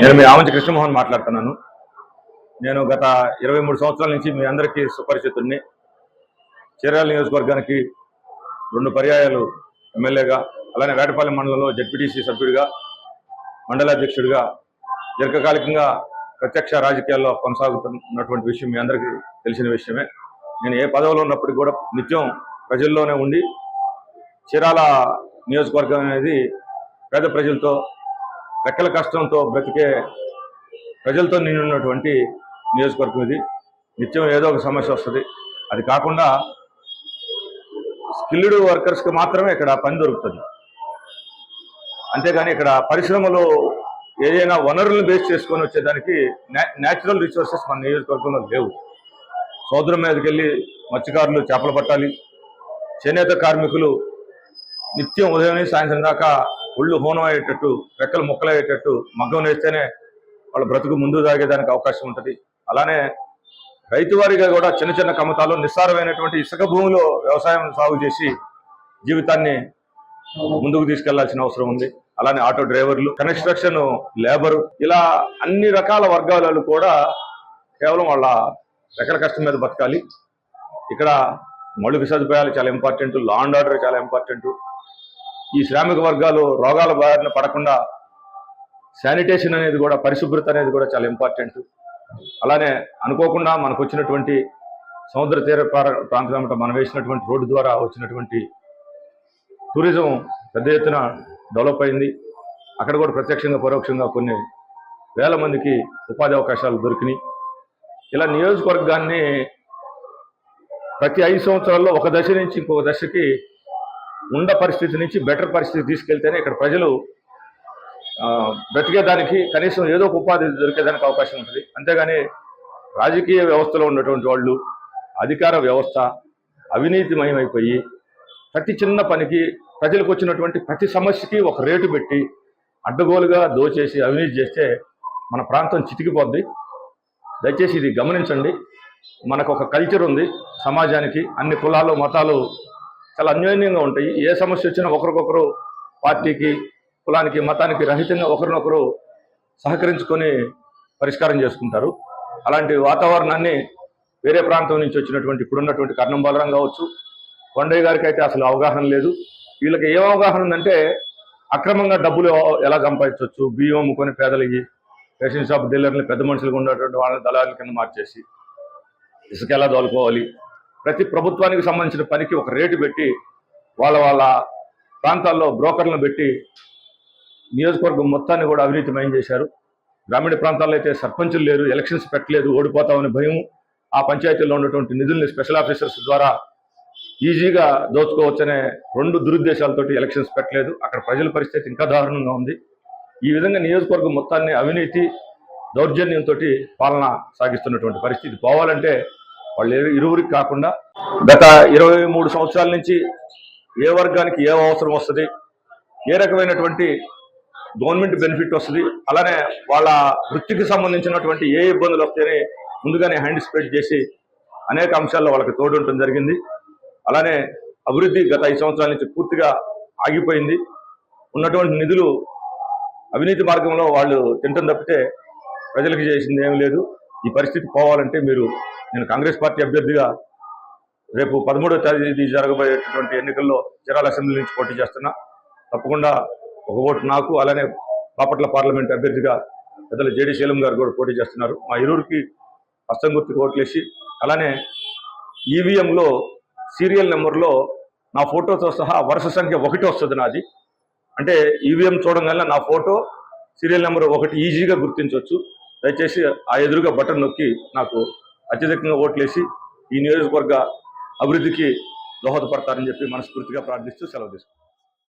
నేను మీ ఆమంచి కృష్ణమోహన్ మాట్లాడుతున్నాను. నేను గత ఇరవై మూడు సంవత్సరాల నుంచి మీ అందరికీ సుపరిచితుడిని చీరాల నియోజకవర్గానికి రెండు పర్యాయాలు ఎమ్మెల్యేగా అలానే వేటపాలెం మండలంలో జడ్పీటీసీ సభ్యుడిగా మండలాధ్యక్షుడిగా దీర్ఘకాలికంగా ప్రత్యక్ష రాజకీయాల్లో కొనసాగుతున్నటువంటి విషయం మీ అందరికీ తెలిసిన విషయమే. నేను ఏ పదవిలో ఉన్నప్పటికీ కూడా నిత్యం ప్రజల్లోనే ఉండి చీరాల నియోజకవర్గం అనేది పేద ప్రజలతో రెక్కల కష్టంతో బ్రతికే ప్రజలతో నిండినటువంటి నియోజకవర్గం ఇది. నిత్యం ఏదో ఒక సమస్య వస్తుంది. అది కాకుండా స్కిల్డ్ వర్కర్స్కి మాత్రమే ఇక్కడ పని దొరుకుతుంది. అంతేగాని ఇక్కడ పరిశ్రమలు ఏదైనా వనరులను బేస్ చేసుకొని వచ్చేదానికి న్యాచురల్ రిసోర్సెస్ మన నియోజకవర్గంలో లేవు. సముద్రం మీదకి వెళ్ళి మత్స్యకారులు చేపలు పట్టాలి. చేనేత కార్మికులు నిత్యం ఉదయం సాయంత్రం దాకా ఒళ్ళు హోనం అయ్యేటట్టు రెక్కలు మొక్కలయ్యేటట్టు మగ్గం వేస్తేనే వాళ్ళ బ్రతుకు ముందు సాగేదానికి అవకాశం ఉంటుంది. అలానే రైతు వారిగా కూడా చిన్న చిన్న కమతాలు నిస్సారమైనటువంటి ఇసుక భూమిలో వ్యవసాయం సాగు చేసి జీవితాన్ని ముందుకు తీసుకెళ్ళాల్సిన అవసరం ఉంది. అలానే ఆటో డ్రైవర్లు కన్స్ట్రక్షన్ లేబరు ఇలా అన్ని రకాల వర్గాలలో కూడా కేవలం వాళ్ళ రెక్కల కష్టం మీద బతకాలి. ఇక్కడ మౌలిక సదుపాయాలు చాలా ఇంపార్టెంట్ లా అండ్ ఆర్డర్ చాలా ఇంపార్టెంట్. ఈ శ్రామిక వర్గాలు రోగాల బారిన పడకుండా శానిటేషన్ అనేది కూడా పరిశుభ్రత అనేది కూడా చాలా ఇంపార్టెంట్. అలానే అనుకోకుండా మనకు వచ్చినటువంటి సముద్ర తీర ప్రాంతం వెంట మనం వేసినటువంటి రోడ్డు ద్వారా వచ్చినటువంటి టూరిజం పెద్ద ఎత్తున డెవలప్ అయింది. అక్కడ కూడా ప్రత్యక్షంగా పరోక్షంగా కొన్ని వేల మందికి ఉపాధి అవకాశాలు దొరికినాయి. ఇలా నియోజకవర్గాన్ని ప్రతి ఐదు సంవత్సరాల్లో ఒక దశ నుంచి ఇంకొక దశకి ఉండ పరిస్థితి నుంచి బెటర్ పరిస్థితి తీసుకెళ్తేనే ఇక్కడ ప్రజలు బ్రతికేదానికి కనీసం ఏదో ఒక ఉపాధి దొరికేదానికి అవకాశం ఉంటుంది. అంతేగాని రాజకీయ వ్యవస్థలో ఉన్నటువంటి వాళ్ళు అధికార వ్యవస్థ అవినీతిమయమైపోయి ప్రతి చిన్న పనికి ప్రజలకు వచ్చినటువంటి ప్రతి సమస్యకి ఒక రేటు పెట్టి అడ్డగోలుగా దోచేసి అవినీతి చేస్తే మన ప్రాంతం చితికిపోద్ది. దయచేసి ఇది గమనించండి. మనకు ఒక కల్చర్ ఉంది. సమాజానికి అన్ని కులాలు మతాలు చాలా అన్యోన్యంగా ఉంటాయి. ఏ సమస్య వచ్చినా ఒకరికొకరు పార్టీకి కులానికి మతానికి రహితంగా ఒకరినొకరు సహకరించుకొని పరిష్కారం చేసుకుంటారు. అలాంటి వాతావరణాన్ని వేరే ప్రాంతం నుంచి వచ్చినటువంటి ఇప్పుడున్నటువంటి కర్ణం బలరం కావచ్చు కొండయ్య గారికి అయితే అసలు అవగాహన లేదు. వీళ్ళకి ఏం అవగాహన ఉందంటే అక్రమంగా డబ్బులు ఎలా సంపాదించవచ్చు? బియ్యం అమ్ముకొని పేదలకి రేషన్ షాప్ డీలర్లు పెద్ద మనుషులుగా ఉన్నటువంటి వాళ్ళని దళారుల కింద మార్చేసి ఇసుక ఎలా దోలుకోవాలి? ప్రతి ప్రభుత్వానికి సంబంధించిన పనికి ఒక రేటు పెట్టి వాళ్ళ వాళ్ళ ప్రాంతాల్లో బ్రోకర్లను పెట్టి నియోజకవర్గం మొత్తాన్ని కూడా అవినీతిమయం చేశారు. గ్రామీణ ప్రాంతాల్లో అయితే సర్పంచులు లేరు ఎలక్షన్స్ పెట్టలేదు ఓడిపోతామని భయం ఆ పంచాయతీల్లో ఉన్నటువంటి నిధుల్ని స్పెషల్ ఆఫీసర్స్ ద్వారా ఈజీగా దోచుకోవచ్చనే రెండు దురుద్దేశాలతోటి ఎలక్షన్స్ పెట్టలేదు. అక్కడ ప్రజల పరిస్థితి ఇంకా దారుణంగా ఉంది. ఈ విధంగా నియోజకవర్గం మొత్తాన్ని అవినీతి దౌర్జన్యంతో పాలన సాగిస్తున్నటువంటి పరిస్థితి. పోవాలంటే వాళ్ళు ఇరువురికి కాకుండా గత ఇరవై మూడు సంవత్సరాల నుంచి ఏ వర్గానికి ఏ అవసరం వస్తుంది ఏ రకమైనటువంటి గవర్నమెంట్ బెనిఫిట్ వస్తుంది అలానే వాళ్ళ వృత్తికి సంబంధించినటువంటి ఏ ఇబ్బందులు వస్తాయని ముందుగానే హ్యాండ్ స్ప్రెడ్ చేసి అనేక అంశాల్లో వాళ్ళకి తోడుంటం జరిగింది. అలానే అభివృద్ధి గత ఐదు సంవత్సరాల నుంచి పూర్తిగా ఆగిపోయింది. ఉన్నటువంటి నిధులు అవినీతి మార్గంలో వాళ్ళు తింటం తప్పితే ప్రజలకు చేసింది ఏం లేదు. ఈ పరిస్థితి పోవాలంటే మీరు నేను కాంగ్రెస్ పార్టీ అభ్యర్థిగా రేపు పదమూడవ తేదీ జరగబోయేటటువంటి ఎన్నికల్లో చీరాల అసెంబ్లీ నుంచి పోటీ చేస్తున్నా. తప్పకుండా ఒక ఓటు నాకు అలానే బాపట్ల పార్లమెంట్ అభ్యర్థిగా పెద్దల జేడి శీలం గారు కూడా పోటీ చేస్తున్నారు. మా ఇరువురికి హస్తం గుర్తుకు ఓట్లేసి అలానే ఈవీఎంలో సీరియల్ నెంబర్లో నా ఫోటోతో సహా వరుస సంఖ్య ఒకటి వస్తుంది నాది. అంటే ఈవీఎం చూడగానే నా ఫోటో సీరియల్ నెంబర్ ఒకటి ఈజీగా గుర్తించవచ్చు. దయచేసి ఆ ఎదురుగా బటన్ నొక్కి నాకు అత్యధికంగా ఓట్లేసి ఈ నియోజకవర్గ అభివృద్ధికి దోహదపడతారని చెప్పి మనస్ఫూర్తిగా ప్రార్థిస్తూ సెలవు తీసుకుంటాం